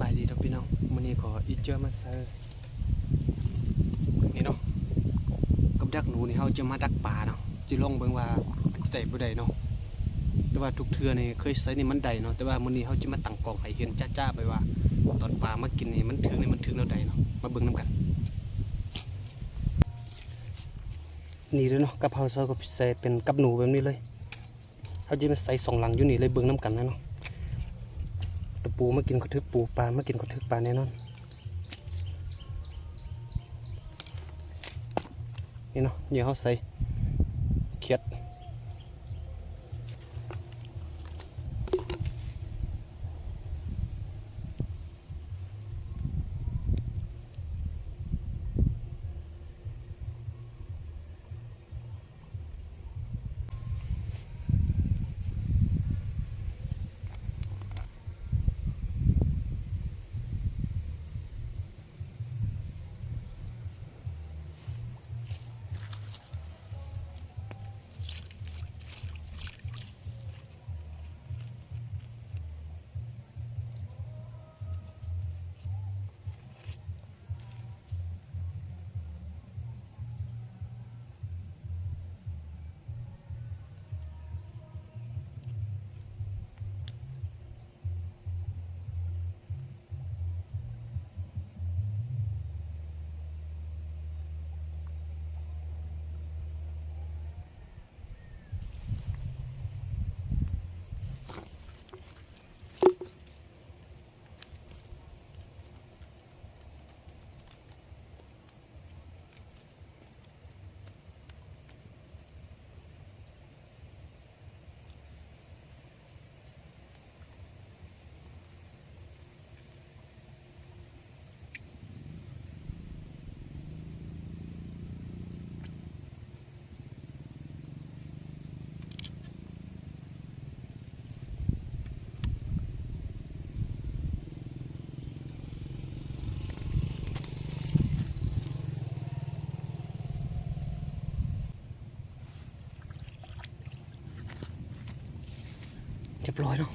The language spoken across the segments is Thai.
บายดีเนาะพี่น้องมื้อนี้ขออีเจอมาเซอร์นี่เนาะกับดักหนูนี่เฮาจะมาดักปลาเนาะจะลองเบิ่งว่ามันจะได้บ่ได้เนาะแต่ว่าทุกเทื่อนี่เคยใส่นี่มันได้เนาะแต่ว่ามื้อนี้เฮาจะมาตั้งกล้องให้เห็นจ้าๆไปว่า ตอนปลามากินนี่มันถึงนี่มันถึงแล้วใดเนาะมาเบิ่งนํกันนี่เลยเนาะกับเฮาเซอร์ก็ใส่เป็นกับหนูแบบนี้เลยเฮาจะมาใส่สองหลังอยู่นี่เลยเบิ่งนํกันนะเนาะ ตะปูมากินกระทึกปูปลามากินกระทึกปลาแน่นอนนี่เนาะเหยื่อเขาใส่ เรียบร้อยเนาะ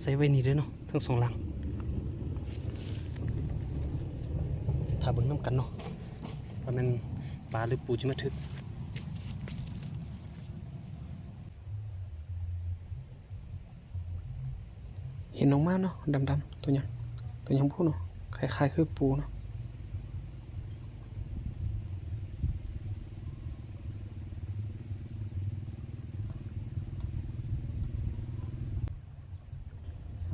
ใส่ไว้นี่ด้วยเนาะทั้งสองหลังถ้าเบิ่งน้ำกันเนาะว่ามันปลาหรือปูจะมาถึกเห็นออกมาเนาะดำๆตัวยังตัวยังพูดเนาะคล้ายๆคือปูเนาะ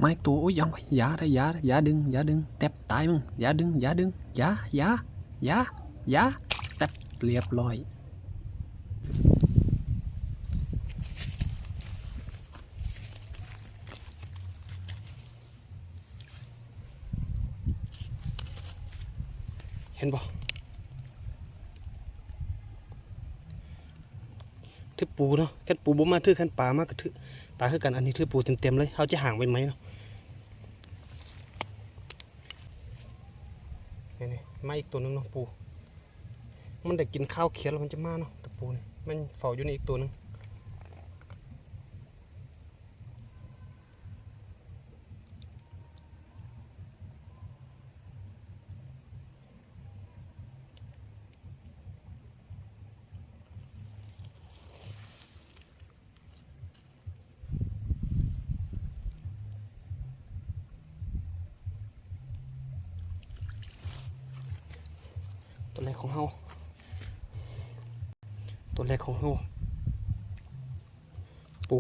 ไม้ตัวโอ้ยยังไปอย่าได้อย่าอย่าดึงอย่าดึงแตบตายมึงอย่าดึงอย่าดึงอย่าอย่าอย่าอย่าแตบเรียบร้อยเห็นบ่ถือปูเนาะแค่ปูบ่มาถือขันปลามากก็ถือปลาคือกันอันนี้ถือปูเต็มๆเลยเขาจะห่างไว้ไหมเนาะ นี่นี่มาอีกตัวหนึงเนาะปู มันได้กินข้าวเขียวแล้วมันจะมาเนาะตะปูนี่มันเฝ้าอยู่ในอีกตัวหนึง ตัวแรกของเฮาตัวแรกของเฮาปู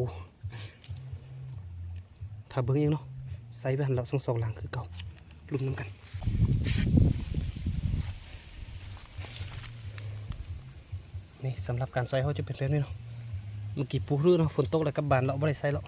ถ้าเบิ่งยังเนาะใส่ไปหันเราสองสองหลังคือเก่าลุมน้ำกันนี่สำหรับการใส่เขาจะเป็นเรื่องนี้เนาะเมื่อกี้ปูรื้อเนาะฝนตกแล้วกับบานเราไม่ได้ใส่แล้ว